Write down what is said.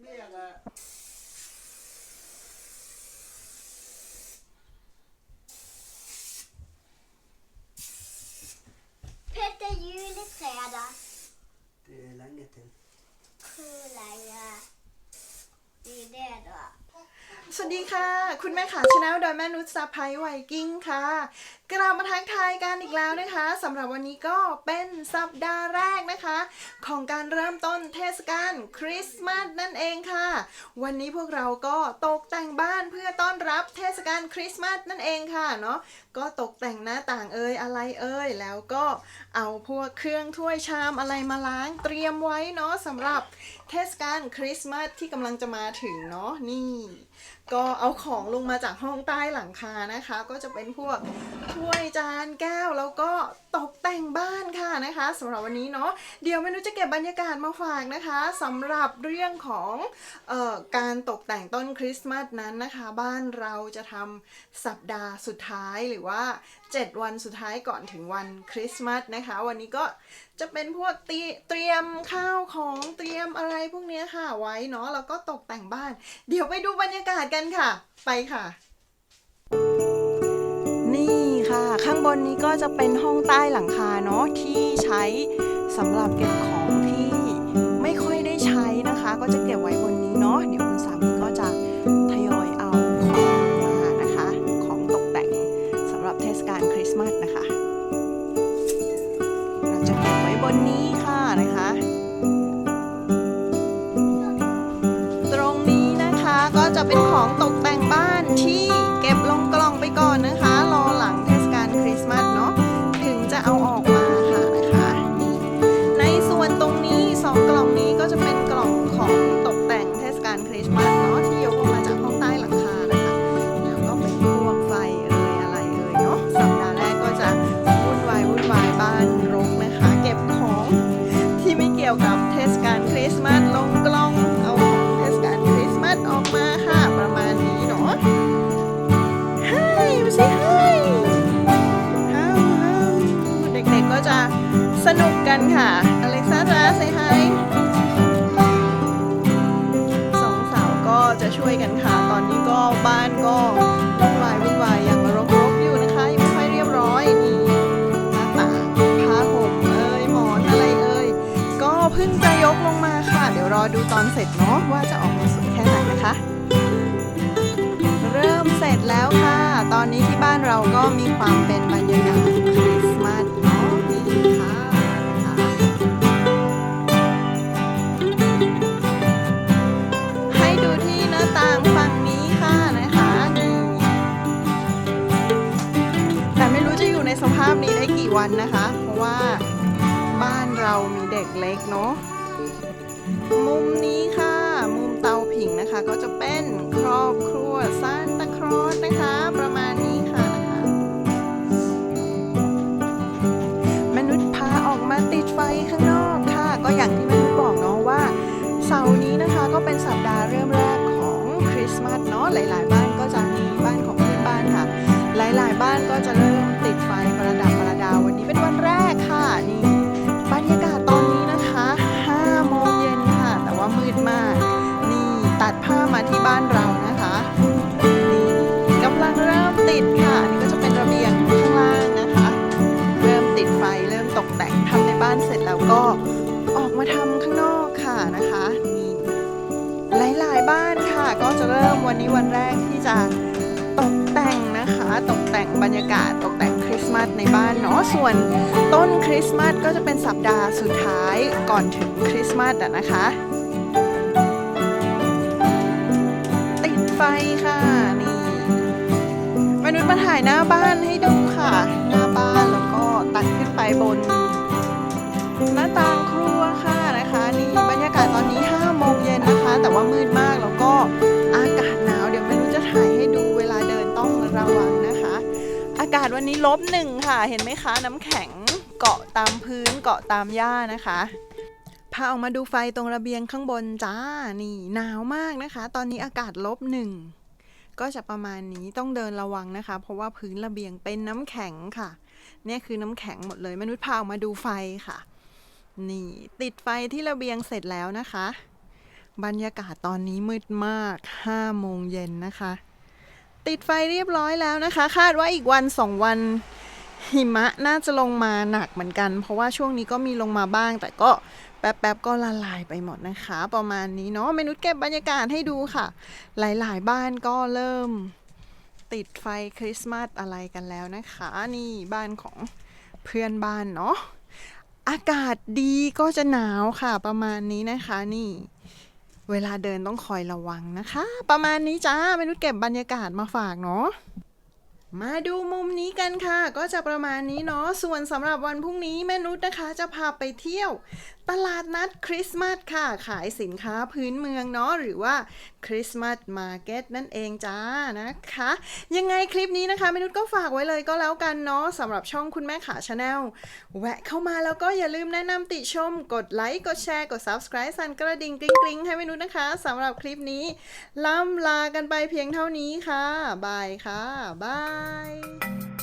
เมียกอะ Petter juleträdet. Det er lenge til. Hvor lenge blir det, da? สวัสดีค่ะ คุณแม่ขาชาแนลโดยแม่นุชสะพายไวกิ้งค่ะกลับมาทักทายกันอีกแล้วนะคะสำหรับวันนี้ก็เป็นสัปดาห์แรกนะคะ ของการเริ่มต้นเทศกาลคริสต์มาสนั่นเองค่ะ วันนี้พวกเราก็ตกแต่งบ้านเพื่อต้อนรับเทศกาลคริสต์มาสนั่นเองค่ะเนาะก็ตกแต่งหน้าต่างเอ่ยอะไรเอ่ยแล้วก็เอาพวกเครื่องถ้วยชามอะไรมาล้างเตรียมไว้เนาะสำหรับเทศกาลคริสต์มาสที่กำลังจะมาถึงเนาะนี่ ก็เอาของลงมาจากห้องใต้หลังคานะคะ ก็จะเป็นพวกถ้วยจานแก้วแล้วก็ตกแต่งบ้านค่ะนะคะสำหรับวันนี้เนาะเดี๋ยวเมนูจะเก็บบรรยากาศมาฝากนะคะสำหรับเรื่องของออการตกแต่งต้นคริสต์มาสนั้นนะคะ บ้านเราจะทำสัปดาห์สุดท้ายหรือว่า 7 วันสุดท้ายก่อนถึงวันคริสต์มาสนะคะ วันนี้ก็จะเป็นพวกเตรียมข้าวของเตรียมอะไรพวกนี้ค่ะไว้เนาะแล้วก็ตกแต่งบ้าน เดี๋ยวไปดูบรรยากาศกันค่ะ ไปค่ะนี่ ค่ะ ข้างบนนี้ก็จะเป็นห้องใต้หลังคาเนาะที่ใช้สำหรับเก็บของที่ไม่ค่อยได้ใช้นะคะ ก็จะเก็บไว้บนนี้เนาะเดี๋ยวคุณสามีก็จะทยอยเอาของมานะคะ ของตกแต่งสำหรับเทศกาลคริสต์มาสนะคะ เราจะเก็บไว้บนนี้ค่ะนะคะ ตรงนี้นะคะก็จะเป็นของตกแต่งบ้านที่ ศกาลคริสต์มาสลงกล้องเอาของเทศกาลคริสต์มาสออกมาค่ะประมาณนี้เนาะให้มาสิให้ฮาวฮาเด็กๆก็จะสนุกกันค่ะ อเล็กซาจ้าเซฮายสองสาวก็จะช่วยกันค่ะ ตอนนี้ก็บ้านก็วุ่นวายวุ่นวายอย่าง ตอนเสร็จเนาะว่าจะออกมาสวยแค่ไหนนะคะ เริ่มเสร็จแล้วค่ะ ตอนนี้ที่บ้านเราก็มีความเป็นบรรยากาศคริสต์มาสเนาะนี่ค่ะนะคะให้ดูที่หน้าต่างฝั่งนี้ค่ะนะคะนี่แต่ไม่รู้จะอยู่ในสภาพนี้ได้กี่วันนะคะ เพราะว่าบ้านเรามีเด็กเล็กเนาะ มุมนี้ค่ะ มุมเตาผิงนะคะ ก็จะเป็นครอบครัวซานตาครอสนะคะ ประมาณนี้ค่ะนะคะ มนุษย์พาออกมาติดไฟข้างนอกค่ะ ก็อย่างที่มนุษย์บอกเนาะว่า เสาร์นี้นะคะก็เป็นสัปดาห์เริ่มแรกของคริสต์มาสเนาะหลาย ๆ บ้านก็จะมีบ้านของเพื่อนบ้านค่ะ หลาย ๆ บ้านก็จะเริ่ม ก็จะเริ่มวันนี้วันแรกที่จะตกแต่งนะคะ ตกแต่งบรรยากาศ ตกแต่งคริสต์มาสในบ้านเนาะส่วนต้นคริสต์มาสก็จะเป็นสัปดาห์สุดท้ายก่อนถึงคริสต์มาสอะนะคะ ติดไฟค่ะนี่มนุษย์มาถ่ายหน้าบ้านให้ดูค่ะ หน้าบ้านแล้วก็ตัดขึ้นไปบน หน้าต่างครัวค่ะนะคะ นี่บรรยากาศตอนนี้5โมงเย็นนะคะ แต่ว่ามืดากาศวันนี้ลบหนึ่งค่ะ เห็นไหมคะ น้ำแข็งเกาะตามพื้นเกาะตามหญ้านะคะพาออกมาดูไฟตรงระเบียงข้างบนจ้า นี่หนาวมากนะคะ ตอนนี้อากาศลบหนึ่งก็จะประมาณนี้ต้องเดินระวังนะคะ เพราะว่าพื้นระเบียงเป็นน้ำแข็งค่ะ เนี่ยคือน้ำแข็งหมดเลย มนุษย์พาออกมาดูไฟค่ะ นี่ติดไฟที่ระเบียงเสร็จแล้วนะคะ บรรยากาศตอนนี้มืดมาก5โมงเย็นนะคะ ติดไฟเรียบร้อยแล้วนะคะ คาดว่าอีกวันสองวันหิมะน่าจะลงมาหนักเหมือนกัน เพราะว่าช่วงนี้ก็มีลงมาบ้าง แต่ก็แป๊บๆก็ละลายไปหมดนะคะ ประมาณนี้เนาะเมนุษเก็บบรรยากาศให้ดูค่ะ หลายๆ บ้านก็เริ่มติดไฟคริสต์มาสอะไรกันแล้วนะคะ นี่บ้านของเพื่อนบ้านเนาะอากาศดีก็จะหนาวค่ะประมาณนี้นะคะนี่ เวลาเดินต้องคอยระวังนะคะ ประมาณนี้จ้ามนุษย์เก็บบรรยากาศมาฝากเนาะมาดูมุมนี้กันค่ะ ก็จะประมาณนี้เนาะส่วนสำหรับวันพรุ่งนี้แม่นุชนะคะ จะพาไปเที่ยวตลาดนัดคริสต์มาสค่ะ ขายสินค้าพื้นเมืองเนาะหรือว่าคริสต์มาสมาร์เก็ตนั่นเองจ้านะคะ ยังไงคลิปนี้นะคะมนุชก็ฝากไว้เลยก็แล้วกันเนาะสำหรับช่องคุณแม่ขาชาแนลแวะเข้ามาแล้วก็อย่าลืมแนะนำติชม กดไลค์กดแชร์กด subscribe สั่นกระดิ่งกริ๊งให้มนุชนะคะสำหรับคลิปนี้ล่ำลากันไปเพียงเท่านี้ค่ะบายค่ะบาย